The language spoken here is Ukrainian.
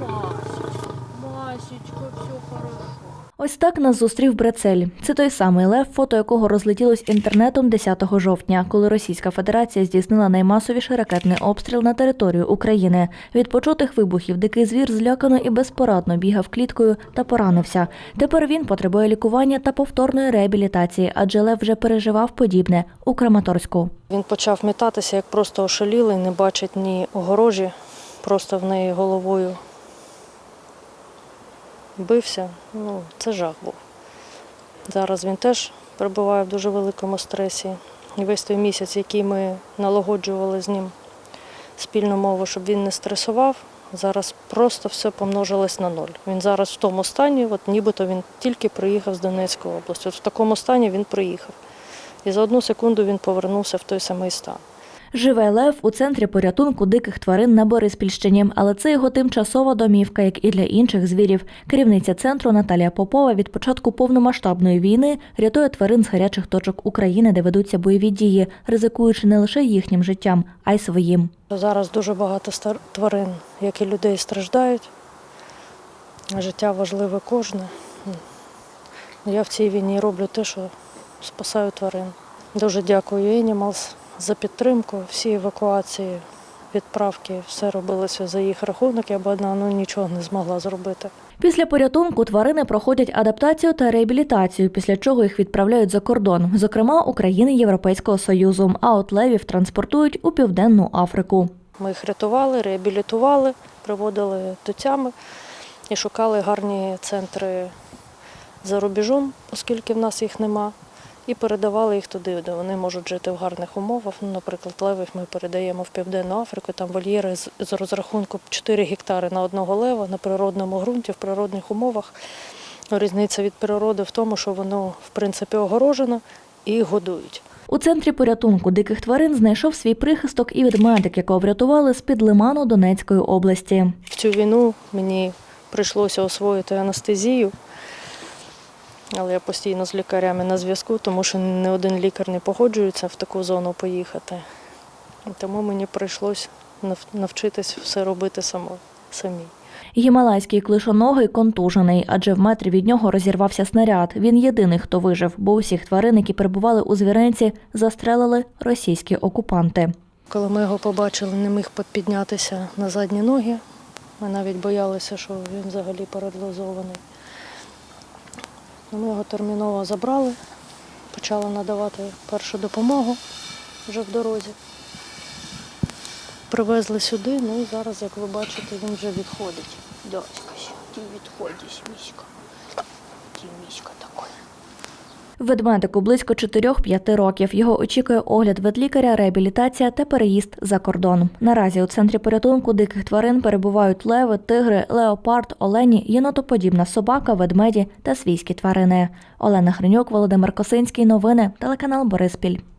Масечка, Масечка, все хорошо. Ось так нас зустрів Брецель. Це той самий лев, фото якого розлетілось інтернетом 10 жовтня, коли Російська Федерація здійснила наймасовіший ракетний обстріл на територію України. Від почутих вибухів дикий звір злякано і безпорадно бігав кліткою та поранився. Тепер він потребує лікування та повторної реабілітації, адже лев вже переживав подібне у Краматорську. Він почав мітатися, як просто ошалілий, не бачить ні огорожі, просто в неї головою бився. Ну, це жах був. Зараз він теж перебуває в дуже великому стресі. І весь той місяць, який ми налагоджували з ним спільну мову, щоб він не стресував, зараз просто все помножилось на ноль. Він зараз в тому стані, от нібито він тільки приїхав з Донецької області. От в такому стані він приїхав. І за одну секунду він повернувся в той самий стан. Живе лев у центрі порятунку диких тварин на Бориспільщині, але це його тимчасова домівка, як і для інших звірів. Керівниця центру Наталія Попова від початку повномасштабної війни рятує тварин з гарячих точок України, де ведуться бойові дії, ризикуючи не лише їхнім життям, а й своїм. Зараз дуже багато тварин, як і людей, страждають. Життя важливе кожне. Я в цій війні роблю те, що спасаю тварин. Дуже дякую Animals за підтримку. Всі евакуації, відправки, все робилося за їх рахунок. Я б одна ну, нічого не змогла зробити. Після порятунку тварини проходять адаптацію та реабілітацію, після чого їх відправляють за кордон, зокрема України Європейського Союзу. А от левів транспортують у південну Африку. Ми їх рятували, реабілітували, приводили до тями і шукали гарні центри за рубежом, оскільки в нас їх нема, і передавали їх туди, де вони можуть жити в гарних умовах. Ну, наприклад, левів ми передаємо в Південну Африку, там вольєри з, з розрахунку 4 гектари на одного лева на природному ґрунті, в природних умовах. Різниця від природи в тому, що воно в принципі огорожено і годують. У центрі порятунку диких тварин знайшов свій прихисток і ведмедик, якого врятували з-під лиману Донецької області. В цю війну мені прийшлося освоїти анестезію, але я постійно з лікарями на зв'язку, тому що не один лікар не погоджується в таку зону поїхати. Тому мені прийшлося навчитись все робити само, самій. Гімалайський клишоногий контужений, адже в метрі від нього розірвався снаряд. Він єдиний, хто вижив, бо усіх тварин, які перебували у звіренці, застрелили російські окупанти. Коли ми його побачили, не міг піднятися на задні ноги. Ми навіть боялися, що він взагалі паралізований. Ми його терміново забрали, почали надавати першу допомогу вже в дорозі. Привезли сюди, ну і зараз, як ви бачите, він вже відходить. Дядька, ти відходиш, міська. Ти міська такий. Ведмедику близько 4-5 років. Його очікує огляд ветлікаря, реабілітація та переїзд за кордон. Наразі у центрі порятунку диких тварин перебувають леви, тигри, леопард, олені, єнотоподібна собака, ведмеді та свійські тварини. Олена Гринюк, Володимир Косинський. Новини. Телеканал Бориспіль.